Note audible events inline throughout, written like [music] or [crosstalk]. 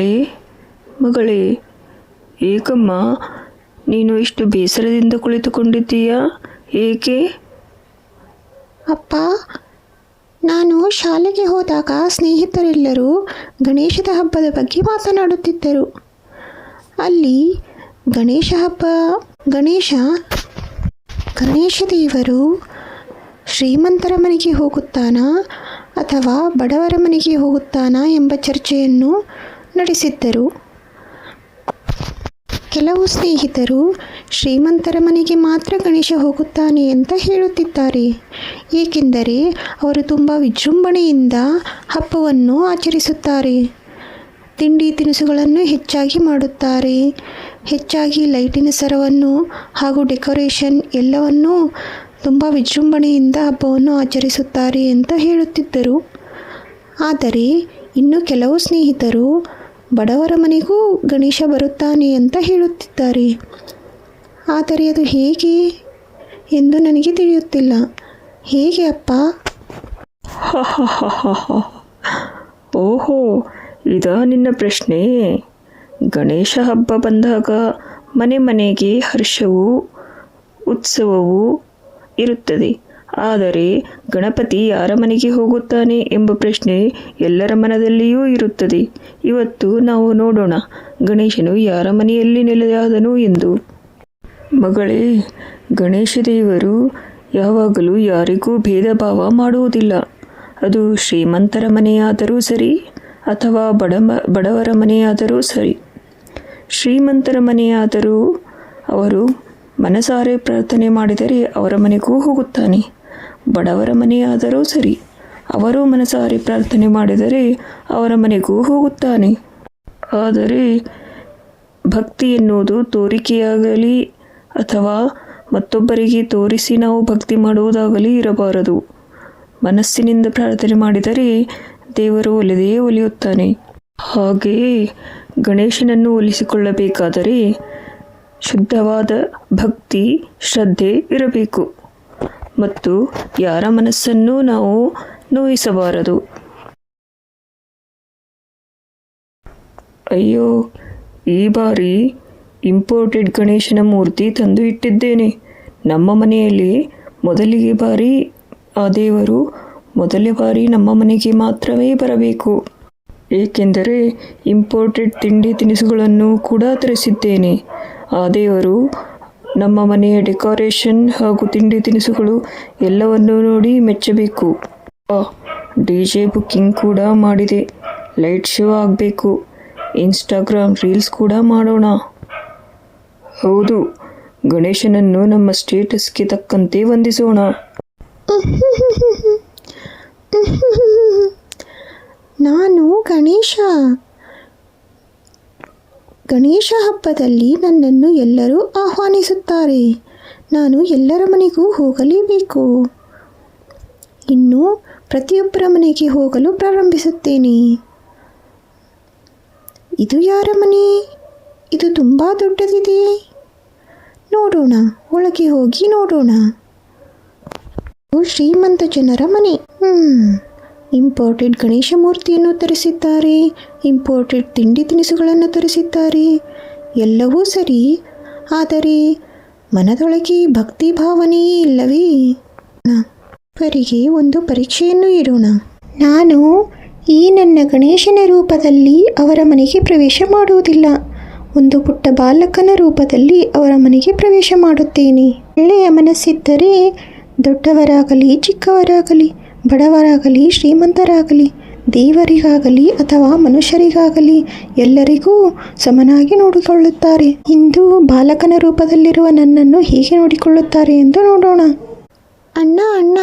ಏ ಮಗಳೇ, ಏಕಮ್ಮ, ನೀನು ಇಷ್ಟು ಬೇಸರದಿಂದ ಕುಳಿತುಕೊಂಡಿದ್ದೀಯಾ? ಏಕೆ? ಅಪ್ಪ, ನಾನು ಶಾಲೆಗೆ ಹೋದಾಗ ಸ್ನೇಹಿತರೆಲ್ಲರೂ ಗಣೇಶದ ಹಬ್ಬದ ಬಗ್ಗೆ ಮಾತನಾಡುತ್ತಿದ್ದರು. ಅಲ್ಲಿ ಗಣೇಶ ಹಬ್ಬ, ಗಣೇಶ ಗಣೇಶ ದೇವರು ಶ್ರೀಮಂತರ ಮನೆಗೆ ಹೋಗುತ್ತಾನಾ ಅಥವಾ ಬಡವರ ಮನೆಗೆ ಹೋಗುತ್ತಾನಾ ಎಂಬ ಚರ್ಚೆಯನ್ನು ನಡೆಸಿದ್ದರು. ಕೆಲವು ಸ್ನೇಹಿತರು ಶ್ರೀಮಂತರ ಮನೆಗೆ ಮಾತ್ರ ಗಣೇಶ ಹೋಗುತ್ತಾನೆ ಅಂತ ಹೇಳುತ್ತಿದ್ದಾರೆ. ಏಕೆಂದರೆ ಅವರು ತುಂಬ ವಿಜೃಂಭಣೆಯಿಂದ ಹಬ್ಬವನ್ನು ಆಚರಿಸುತ್ತಾರೆ. ತಿಂಡಿ ತಿನಿಸುಗಳನ್ನು ಹೆಚ್ಚಾಗಿ ಮಾಡುತ್ತಾರೆ. ಹೆಚ್ಚಾಗಿ ಲೈಟಿನ ಸರವನ್ನು ಹಾಗೂ ಡೆಕೋರೇಷನ್ ಎಲ್ಲವನ್ನೂ ತುಂಬ ವಿಜೃಂಭಣೆಯಿಂದ ಹಬ್ಬವನ್ನು ಆಚರಿಸುತ್ತಾರೆ ಅಂತ ಹೇಳುತ್ತಿದ್ದರು. ಆದರೆ ಇನ್ನು ಕೆಲವು ಸ್ನೇಹಿತರು ಬಡವರ ಮನೆಗೂ ಗಣೇಶ ಬರುತ್ತಾನೆ ಅಂತ ಹೇಳುತ್ತಿದ್ದಾರೆ. ಆದರೆ ಅದು ಹೇಗೆ ಎಂದು ನನಗೆ ತಿಳಿಯುತ್ತಿಲ್ಲ. ಹೇಗೆ ಅಪ್ಪ? [laughs] ಓಹೋ, ಇದಾ ನಿನ್ನ ಪ್ರಶ್ನೆ. ಗಣೇಶ ಹಬ್ಬ ಬಂದಾಗ ಮನೆ ಮನೆಗೆ ಹರ್ಷವು, ಉತ್ಸವವು ಇರುತ್ತದೆ. ಆದರೆ ಗಣಪತಿ ಯಾರ ಮನೆಗೆ ಹೋಗುತ್ತಾನೆ ಎಂಬ ಪ್ರಶ್ನೆ ಎಲ್ಲರ ಮನದಲ್ಲಿಯೂ ಇರುತ್ತದೆ. ಇವತ್ತು ನಾವು ನೋಡೋಣ ಗಣೇಶನು ಯಾರ ಮನೆಯಲ್ಲಿ ನೆಲೆಯಾದನು ಎಂದು. ಮಗಳೇ, ಗಣೇಶ ದೇವರು ಯಾವಾಗಲೂ ಯಾರಿಗೂ ಭೇದ ಭಾವ ಮಾಡುವುದಿಲ್ಲ. ಅದು ಶ್ರೀಮಂತರ ಮನೆಯಾದರೂ ಸರಿ ಅಥವಾ ಬಡ ಬಡವರ ಮನೆಯಾದರೂ ಸರಿ. ಶ್ರೀಮಂತರ ಮನೆಯಾದರೂ ಅವರು ಮನಸಾರೆ ಪ್ರಾರ್ಥನೆ ಮಾಡಿದರೆ ಅವರ ಮನೆಗೂ ಹೋಗುತ್ತಾನೆ. ಬಡವರ ಮನೆಯಾದರೂ ಸರಿ. ಅವರು ಮನಸಾರಿ ಪ್ರಾರ್ಥನೆ ಮಾಡಿದರೆ ಅವರ ಮನೆಗೂ ಹೋಗುತ್ತಾನೆ. ಆದರೆ ಭಕ್ತಿ ಎನ್ನುವುದು ತೋರಿಕೆಯಾಗಲಿ ಅಥವಾ ಮತ್ತೊಬ್ಬರಿಗೆ ತೋರಿಸಿ ನಾವು ಭಕ್ತಿ ಮಾಡುವುದಾಗಲಿ ಇರಬಾರದು. ಮನಸ್ಸಿನಿಂದ ಪ್ರಾರ್ಥನೆ ಮಾಡಿದರೆ ದೇವರು ಒಲಿದೇ ಒಲಿಯುತ್ತಾನೆ. ಹಾಗೆಯೇ ಗಣೇಶನನ್ನು ಒಲಿಸಿಕೊಳ್ಳಬೇಕಾದರೆ ಶುದ್ಧವಾದ ಭಕ್ತಿ, ಶ್ರದ್ಧೆ ಇರಬೇಕು. ಮತ್ತು ಯಾರ ಮನಸ್ಸನ್ನೂ ನಾವು ನೋಯಿಸಬಾರದು. ಅಯ್ಯೋ, ಈ ಬಾರಿ ಇಂಪೋರ್ಟೆಡ್ ಗಣೇಶನ ಮೂರ್ತಿ ತಂದು ಇಟ್ಟಿದ್ದೇನೆ. ನಮ್ಮ ಮನೆಯಲ್ಲಿ ಮೊದಲಿಗೆ ಬಾರಿ ಆ ದೇವರು ಮೊದಲ ಬಾರಿ ನಮ್ಮ ಮನೆಗೆ ಮಾತ್ರವೇ ಬರಬೇಕು. ಏಕೆಂದರೆ ಇಂಪೋರ್ಟೆಡ್ ತಿಂಡಿ ತಿನಿಸುಗಳನ್ನು ಕೂಡ ತರಿಸಿದ್ದೇನೆ. ಆ ದೇವರು ನಮ್ಮ ಮನೆಯ ಡೆಕೋರೇಷನ್ ಹಾಗೂ ತಿಂಡಿ ತಿನಿಸುಗಳು ಎಲ್ಲವನ್ನೂ ನೋಡಿ ಮೆಚ್ಚಬೇಕು. ಡಿ ಜೆ ಬುಕ್ಕಿಂಗ್ ಕೂಡ ಮಾಡಿದೆ. ಲೈಟ್ ಶೋ ಆಗಬೇಕು. ಇನ್ಸ್ಟಾಗ್ರಾಮ್ ರೀಲ್ಸ್ ಕೂಡ ಮಾಡೋಣ. ಹೌದು, ಗಣೇಶನನ್ನು ನಮ್ಮ ಸ್ಟೇಟಸ್ಗೆ ತಕ್ಕಂತೆ ವಂದಿಸೋಣ. [laughs] ನಾನು ಗಣೇಶ. ಗಣೇಶ ಹಬ್ಬದಲ್ಲಿ ನನ್ನನ್ನು ಎಲ್ಲರೂ ಆಹ್ವಾನಿಸುತ್ತಾರೆ. ನಾನು ಎಲ್ಲರ ಮನೆಗೂ ಹೋಗಲೇಬೇಕು. ಇನ್ನು ಪ್ರತಿಯೊಬ್ಬರ ಮನೆಗೆ ಹೋಗಲು ಪ್ರಾರಂಭಿಸುತ್ತೇನೆ. ಇದು ಯಾರ ಮನೆ? ಇದು ತುಂಬ ದೊಡ್ಡದಿದೆ. ನೋಡೋಣ, ಒಳಗೆ ಹೋಗಿ ನೋಡೋಣ. ಶ್ರೀಮಂತ ಜನರ ಮನೆ. ಹ್ಮ್. ಇಂಪೋರ್ಟೆಡ್ ಗಣೇಶ ಮೂರ್ತಿಯನ್ನು ತರಿಸಿದ್ದಾರೆ ಇಂಪೋರ್ಟೆಡ್ ತಿಂಡಿ ತಿನಿಸುಗಳನ್ನು ತರಿಸಿದ್ದಾರೆ, ಎಲ್ಲವೂ ಸರಿ, ಆದರೆ ಮನದೊಳಗೆ ಭಕ್ತಿ ಭಾವನೆಯೇ ಇಲ್ಲವೇ? ಪರಿಗೆ ಒಂದು ಪರೀಕ್ಷೆಯನ್ನು ಇಡೋಣ. ನಾನು ಈ ನನ್ನ ಗಣೇಶನ ರೂಪದಲ್ಲಿ ಅವರ ಮನೆಗೆ ಪ್ರವೇಶ ಮಾಡುವುದಿಲ್ಲ. ಒಂದು ಪುಟ್ಟ ಬಾಲಕನ ರೂಪದಲ್ಲಿ ಅವರ ಮನೆಗೆ ಪ್ರವೇಶ ಮಾಡುತ್ತೇನೆ. ಒಳ್ಳೆಯ ಮನಸ್ಸಿದ್ದರೆ ದೊಡ್ಡವರಾಗಲಿ, ಚಿಕ್ಕವರಾಗಲಿ ಬಡವರಾಗಲಿ ಶ್ರೀಮಂತರಾಗಲಿ ದೇವರಿಗಾಗಲಿ ಅಥವಾ ಮನುಷ್ಯರಿಗಾಗಲಿ ಎಲ್ಲರಿಗೂ ಸಮನಾಗಿ ನೋಡಿಕೊಳ್ಳುತ್ತಾರೆ. ಇಂದು ಬಾಲಕನ ರೂಪದಲ್ಲಿರುವ ನನ್ನನ್ನು ಹೇಗೆ ನೋಡಿಕೊಳ್ಳುತ್ತಾರೆ ಎಂದು ನೋಡೋಣ. ಅಣ್ಣ ಅಣ್ಣ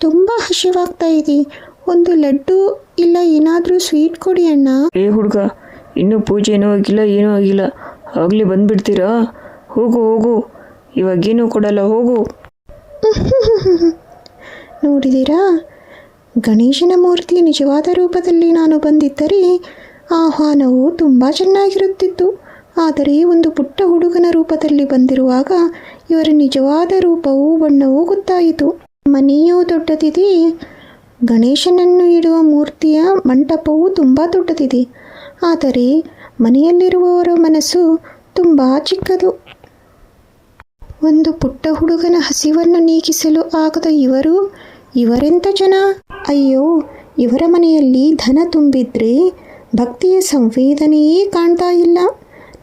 ತುಂಬ ಹಸಿವಾಗ್ತಾ ಇದೆ. ಒಂದು ಲಡ್ಡು ಇಲ್ಲ ಏನಾದರೂ ಸ್ವೀಟ್ ಕೊಡಿ ಅಣ್ಣ. ಏ ಹುಡುಗ ಇನ್ನೂ ಪೂಜೆ ಏನೂ ಆಗಿಲ್ಲ ಏನೂ ಆಗಿಲ್ಲ. ಆಗಲಿ ಬಂದ್ಬಿಡ್ತೀರಾ? ಹೋಗು ಹೋಗು. ಇವಾಗೇನೂ ಕೊಡಲ್ಲ ಹೋಗು. [laughs] ನೋಡಿದಿರಾ ಗಣೇಶನ ಮೂರ್ತಿ ನಿಜವಾದ ರೂಪದಲ್ಲಿ ನಾನು ಬಂದಿದ್ದರೆ ಆಹ್ವಾನವು ತುಂಬ ಚೆನ್ನಾಗಿರುತ್ತಿತ್ತು. ಆದರೆ ಒಂದು ಪುಟ್ಟ ಹುಡುಗನ ರೂಪದಲ್ಲಿ ಬಂದಿರುವಾಗ ಇವರ ನಿಜವಾದ ರೂಪವೂ ಬಣ್ಣವೂ ಗೊತ್ತಾಯಿತು. ಮನೆಯೂ ದೊಡ್ಡದಿದೆ. ಗಣೇಶನನ್ನು ಇಡುವ ಮೂರ್ತಿಯ ಮಂಟಪವು ತುಂಬ ದೊಡ್ಡದಿದೆ. ಆದರೆ ಮನೆಯಲ್ಲಿರುವವರ ಮನಸ್ಸು ತುಂಬ ಚಿಕ್ಕದು. ಒಂದು ಪುಟ್ಟ ಹುಡುಗನ ಹಸಿವನ್ನು ನೀಗಿಸಲು ಆಗದ ಇವರು ಇವರೆಂಥ ಜನ? ಅಯ್ಯೋ, ಇವರ ಮನೆಯಲ್ಲಿ ಧನ ತುಂಬಿದ್ರೆ ಭಕ್ತಿಯ ಸಂವೇದನೆಯೇ ಕಾಣ್ತಾ ಇಲ್ಲ.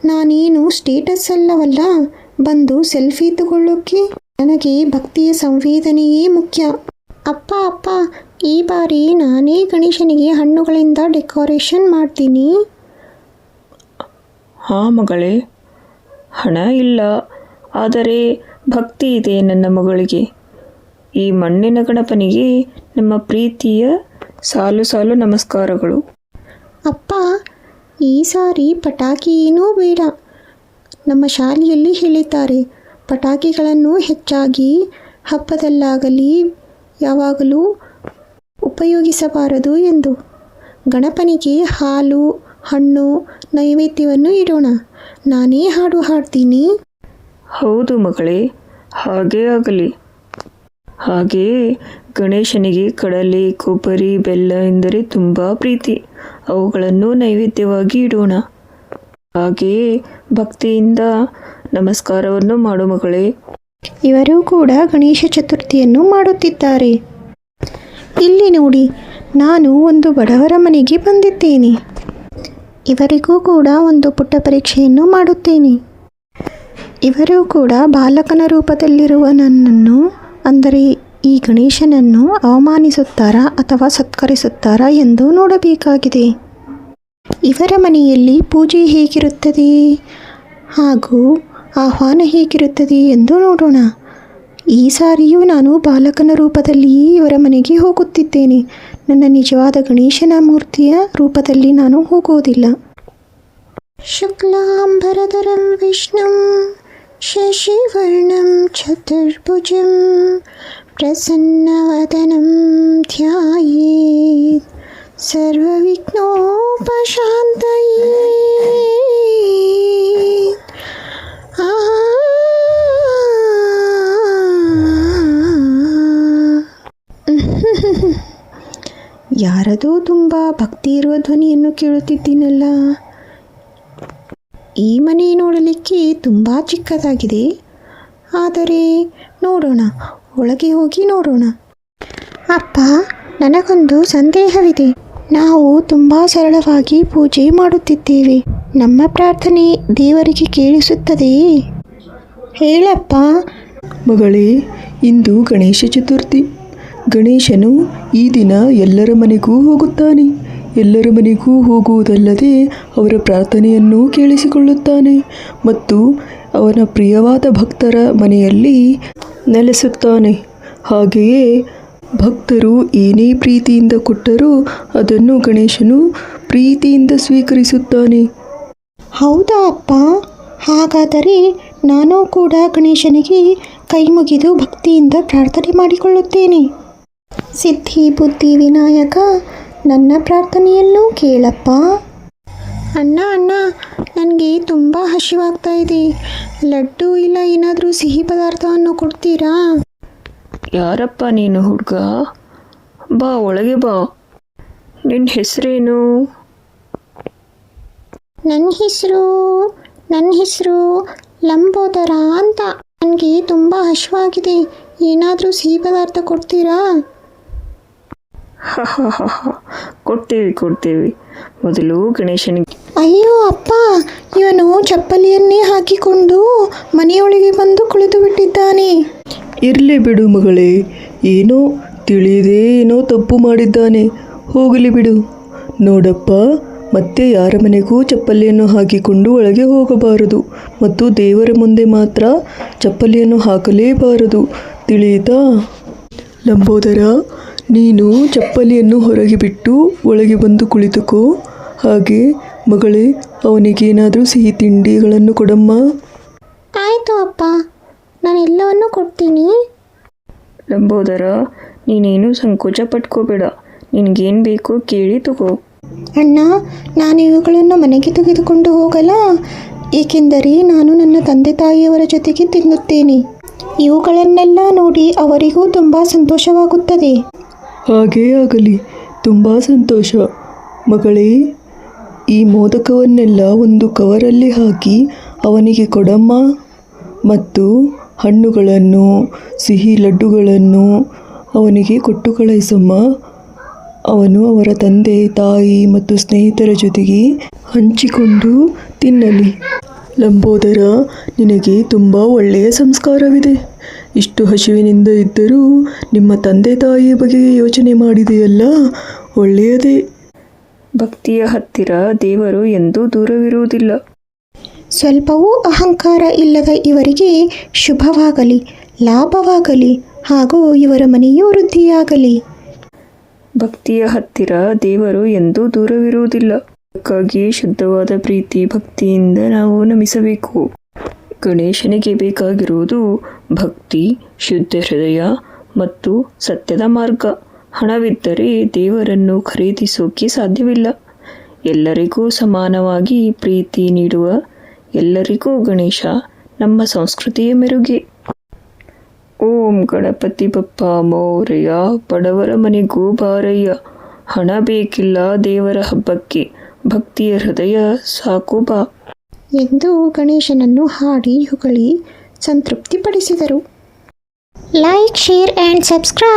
ನಾನೇನು ಸ್ಟೇಟಸ್ ಅಲ್ಲವಲ್ಲ, ಬಂದು ಸೆಲ್ಫಿ ತಗೊಳ್ಳೋಕ್ಕೆ ನನಗೆ ಭಕ್ತಿಯ ಸಂವೇದನೆಯೇ ಮುಖ್ಯ. ಅಪ್ಪ ಅಪ್ಪ, ಈ ಬಾರಿ ನಾನೇ ಗಣೇಶನಿಗೆ ಹಣ್ಣುಗಳಿಂದ ಡೆಕೋರೇಷನ್ ಮಾಡ್ತೀನಿ. ಹಾಂ ಮಗಳೇ, ಹಣ ಇಲ್ಲ, ಆದರೆ ಭಕ್ತಿ ಇದೆ ನನ್ನ ಮಗಳಿಗೆ. ಈ ಮಣ್ಣಿನ ಗಣಪನಿಗೆ ನಮ್ಮ ಪ್ರೀತಿಯ ಸಾಲು ಸಾಲು ನಮಸ್ಕಾರಗಳು. ಅಪ್ಪ ಈ ಸಾರಿ ಪಟಾಕಿ ಏನೂ ಬೇಡ. ನಮ್ಮ ಶಾಲೆಯಲ್ಲಿ ಹೇಳಿದ್ದಾರೆ ಪಟಾಕಿಗಳನ್ನು ಹೆಚ್ಚಾಗಿ ಹಬ್ಬದಲ್ಲಾಗಲಿ ಯಾವಾಗಲೂ ಉಪಯೋಗಿಸಬಾರದು ಎಂದು. ಗಣಪನಿಗೆ ಹಾಲು ಹಣ್ಣು ನೈವೇದ್ಯವನ್ನು ಇಡೋಣ. ನಾನೇ ಹಾಡು ಹಾಡ್ತೀನಿ. ಹೌದು ಮಗಳೇ ಹಾಗೇ ಆಗಲಿ. ಹಾಗೆಯೇ ಗಣೇಶನಿಗೆ ಕಡಲೆ, ಕೊಬ್ಬರಿ, ಬೆಲ್ಲ ಎಂದರೆ ತುಂಬ ಪ್ರೀತಿ. ಅವುಗಳನ್ನು ನೈವೇದ್ಯವಾಗಿ ಇಡೋಣ. ಹಾಗೆಯೇ ಭಕ್ತಿಯಿಂದ ನಮಸ್ಕಾರವನ್ನು ಮಾಡು ಮಗಳೇ. ಇವರೂ ಕೂಡ ಗಣೇಶ ಚತುರ್ಥಿಯನ್ನು ಮಾಡುತ್ತಿದ್ದಾರೆ. ಇಲ್ಲಿ ನೋಡಿ, ನಾನು ಒಂದು ಬಡವರ ಮನೆಗೆ ಬಂದಿದ್ದೇನೆ. ಇವರಿಗೂ ಕೂಡ ಒಂದು ಪುಟ್ಟ ಪರೀಕ್ಷೆಯನ್ನು ಮಾಡುತ್ತೇನೆ. ಇವರು ಕೂಡ ಬಾಲಕನ ರೂಪದಲ್ಲಿರುವ ನನ್ನನ್ನು ಅಂದರೆ ಈ ಗಣೇಶನನ್ನು ಅವಮಾನಿಸುತ್ತಾರಾ ಅಥವಾ ಸತ್ಕರಿಸುತ್ತಾರಾ ಎಂದು ನೋಡಬೇಕಾಗಿದೆ. ಇವರ ಮನೆಯಲ್ಲಿ ಪೂಜೆ ಹೇಗಿರುತ್ತದೆ? ಹಾಗೂ ಆಹ್ವಾನ ಹೇಗಿರುತ್ತದೆ ಎಂದು ನೋಡೋಣ. ಈ ಸಾರಿಯೂ ನಾನು ಬಾಲಕನ ರೂಪದಲ್ಲಿಯೇ ಇವರ ಮನೆಗೆ ಹೋಗುತ್ತಿದ್ದೇನೆ. ನನ್ನ ನಿಜವಾದ ಗಣೇಶನ ಮೂರ್ತಿಯ ರೂಪದಲ್ಲಿ ನಾನು ಹೋಗುವುದಿಲ್ಲ. ಶುಕ್ಲಾಂಬರಧರಂ ವಿಷ್ಣುಂ ಶಶಿವರ್ಣಂ ಚತುರ್ಭುಜಂ ಪ್ರಸನ್ನವದನಂ ಧ್ಯಾಯೇತ್ ಸರ್ವವಿಘ್ನೋಪಶಾಂತಯೇ ಆ ಯಾರದೋ ತುಂಬ ಭಕ್ತಿ ಇರುವ ಧ್ವನಿಯನ್ನು ಕೇಳುತ್ತಿದ್ದೀನಲ್ಲ? ಈ ಮನೆ ನೋಡಲಿಕ್ಕೆ ತುಂಬ ಚಿಕ್ಕದಾಗಿದೆ. ಆದರೆ ನೋಡೋಣ, ಒಳಗೆ ಹೋಗಿ ನೋಡೋಣ. ಅಪ್ಪ, ನನಗೊಂದು ಸಂದೇಹವಿದೆ. ನಾವು ತುಂಬ ಸರಳವಾಗಿ ಪೂಜೆ ಮಾಡುತ್ತಿದ್ದೇವೆ. ನಮ್ಮ ಪ್ರಾರ್ಥನೆ ದೇವರಿಗೆ ಕೇಳಿಸುತ್ತದೆಯೇ? ಹೇಳಪ್ಪ. ಮಗಳೇ, ಇಂದು ಗಣೇಶ ಚತುರ್ಥಿ. ಗಣೇಶನು ಈ ದಿನ ಎಲ್ಲರ ಮನೆಗೂ ಹೋಗುತ್ತಾನೆ. ಎಲ್ಲರ ಮನೆಗೂ ಹೋಗುವುದಲ್ಲದೆ ಅವರ ಪ್ರಾರ್ಥನೆಯನ್ನು ಕೇಳಿಸಿಕೊಳ್ಳುತ್ತಾನೆ ಮತ್ತು ಅವನ ಪ್ರಿಯವಾದ ಭಕ್ತರ ಮನೆಯಲ್ಲಿ ನೆಲೆಸುತ್ತಾನೆ. ಹಾಗೆಯೇ ಭಕ್ತರು ಏನೇ ಪ್ರೀತಿಯಿಂದ ಕೊಟ್ಟರೂ ಅದನ್ನು ಗಣೇಶನು ಪ್ರೀತಿಯಿಂದ ಸ್ವೀಕರಿಸುತ್ತಾನೆ. ಹೌದಾ ಅಪ್ಪ? ಹಾಗಾದರೆ ನಾನು ಕೂಡ ಗಣೇಶನಿಗೆ ಕೈ ಮುಗಿದು ಭಕ್ತಿಯಿಂದ ಪ್ರಾರ್ಥನೆ ಮಾಡಿಕೊಳ್ಳುತ್ತೇನೆ. ಸಿದ್ಧಿ ಬುದ್ಧಿ ವಿನಾಯಕ ನನ್ನ ಪ್ರಾರ್ಥನೆಯನ್ನು ಕೇಳಪ್ಪ. ಅಣ್ಣ ಅಣ್ಣ ನನಗೆ ತುಂಬ ಹಸಿವಾಗ್ತಾ ಇದೆ. ಲಡ್ಡು ಇಲ್ಲ ಏನಾದರೂ ಸಿಹಿ ಪದಾರ್ಥವನ್ನು ಕೊಡ್ತೀರಾ? ಯಾರಪ್ಪ ನೀನು ಹುಡುಗ? ಬಾ ಒಳಗೆ ಬಾ. ನಿನ್ನ ಹೆಸರೇನು? ನನ್ನ ಹೆಸರು ನನ್ನ ಹೆಸರು ಲಂಬೋದರ ಅಂತ. ನನಗೆ ತುಂಬ ಹಸಿವಾಗಿದೆ. ಏನಾದರೂ ಸಿಹಿ ಪದಾರ್ಥ ಕೊಡ್ತೀರಾ? [laughs] ಕೊಡ್ತೀವಿ ಕೊಡ್ತೀವಿ. ಮೊದಲು ಗಣೇಶನಿಗೆ. ಅಯ್ಯೋ ಅಪ್ಪ ಇವನು ಚಪ್ಪಲಿಯನ್ನೇ ಹಾಕಿಕೊಂಡು ಮನೆಯೊಳಗೆ ಬಂದು ಕುಳಿತು ಬಿಟ್ಟಿದ್ದಾನೆ. ಇರಲಿ ಬಿಡು ಮಗಳೇ ಏನೋ ತಿಳಿಯದೇ ಏನೋ ತಪ್ಪು ಮಾಡಿದ್ದಾನೆ. ಹೋಗಲಿ ಬಿಡು. ನೋಡಪ್ಪ ಮತ್ತೆ ಯಾರ ಮನೆಗೂ ಚಪ್ಪಲಿಯನ್ನು ಹಾಕಿಕೊಂಡು ಒಳಗೆ ಹೋಗಬಾರದು ಮತ್ತು ದೇವರ ಮುಂದೆ ಮಾತ್ರ ಚಪ್ಪಲಿಯನ್ನು ಹಾಕಲೇಬಾರದು. ತಿಳಿಯಿತಾ? ಲಂಬೋದರ ನೀನು ಚಪ್ಪಲಿಯನ್ನು ಹೊರಗೆ ಬಿಟ್ಟು ಒಳಗೆ ಬಂದು ಕುಳಿತುಕೋ. ಹಾಗೆ ಮಗಳೇ ಅವನಿಗೇನಾದರೂ ಸಿಹಿ ತಿಂಡಿಗಳನ್ನು ಕೊಡಮ್ಮ. ಆಯಿತು ಅಪ್ಪ ನಾನು ಎಲ್ಲವನ್ನು ಕೊಡ್ತೀನಿ. ಲಂಬೋದರ ನೀನೇನು ಸಂಕೋಚ ಪಟ್ಕೋಬೇಡ. ನಿನಗೇನು ಬೇಕೋ ಕೇಳಿ ತಗೋ. ಅಣ್ಣ ನಾನು ಇವುಗಳನ್ನು ಮನೆಗೆ ತೆಗೆದುಕೊಂಡು ಹೋಗಲ್ಲ. ಏಕೆಂದರೆ ನಾನು ನನ್ನ ತಂದೆ ತಾಯಿಯವರ ಜೊತೆಗೆ ತಿನ್ನುತ್ತೇನೆ. ಇವುಗಳನ್ನೆಲ್ಲ ನೋಡಿ ಅವರಿಗೂ ತುಂಬ ಸಂತೋಷವಾಗುತ್ತದೆ. ಹಾಗೇ ಆಗಲಿ. ತುಂಬ ಸಂತೋಷ. ಮಗಳೇ, ಈ ಮೋದಕವನ್ನೆಲ್ಲ ಒಂದು ಕವರಲ್ಲಿ ಹಾಕಿ ಅವನಿಗೆ ಕೊಡಮ್ಮ. ಮತ್ತು ಹಣ್ಣುಗಳನ್ನು, ಸಿಹಿ ಲಡ್ಡುಗಳನ್ನು ಅವನಿಗೆ ಕೊಟ್ಟು ಕಳಿಸಮ್ಮ ಅವನು ಅವರ ತಂದೆ, ತಾಯಿ ಮತ್ತು ಸ್ನೇಹಿತರ ಜೊತೆಗೆ ಹಂಚಿಕೊಂಡು ತಿನ್ನಲಿ. ಲಂಬೋದರ ನಿನಗೆ ತುಂಬ ಒಳ್ಳೆಯ ಸಂಸ್ಕಾರವಿದೆ. ಇಷ್ಟು ಹಸಿವಿನಿಂದ ಇದ್ದರೂ ನಿಮ್ಮ ತಂದೆ ತಾಯಿಯ ಬಗ್ಗೆ ಯೋಚನೆ ಮಾಡಿದೆಯಲ್ಲ? ಒಳ್ಳೆಯದೇ. ಭಕ್ತಿಯ ಹತ್ತಿರ ದೇವರು ಎಂದೂ ದೂರವಿರುವುದಿಲ್ಲ. ಸ್ವಲ್ಪವೂ ಅಹಂಕಾರ ಇಲ್ಲದ ಇವರಿಗೆ ಶುಭವಾಗಲಿ ಲಾಭವಾಗಲಿ ಹಾಗೂ ಇವರ ಮನೆಯೂ ವೃದ್ಧಿಯಾಗಲಿ. ಭಕ್ತಿಯ ಹತ್ತಿರ ದೇವರು ಎಂದೂ ದೂರವಿರುವುದಿಲ್ಲ. ಅದಕ್ಕಾಗಿ ಶುದ್ಧವಾದ ಪ್ರೀತಿ, ಭಕ್ತಿಯಿಂದ ನಾವು ನಮಿಸಬೇಕು. ಗಣೇಶನಿಗೆ ಬೇಕಾಗಿರುವುದು ಭಕ್ತಿ, ಶುದ್ಧ ಹೃದಯ ಮತ್ತು ಸತ್ಯದ ಮಾರ್ಗ. ಹಣವಿದ್ದರೆ ದೇವರನ್ನು ಖರೀದಿಸೋಕೆ ಸಾಧ್ಯವಿಲ್ಲ. ಎಲ್ಲರಿಗೂ ಸಮಾನವಾಗಿ ಪ್ರೀತಿ ನೀಡುವ ಎಲ್ಲರಿಗೂ ಗಣೇಶ ನಮ್ಮ ಸಂಸ್ಕೃತಿಯ ಮೆರುಗೆ. ಓಂ ಗಣಪತಿ ಬಪ್ಪ ಮೌರ್ಯ, ಬಡವರ ಮನೆಗೂ ಬಾರಯ್ಯ. ಹಣ ಬೇಕಿಲ್ಲ ದೇವರ ಹಬ್ಬಕ್ಕೆ. ಭಕ್ತಿಯ ಹೃದಯ ಸಾಕು ಬಾ. ಎಂದು ಗಣೇಶನನ್ನು ಹಾಡಿ ಹೊಗಳಿ ಸಂತೃಪ್ತಿಪಡಿಸಿದರು. Like share and subscribe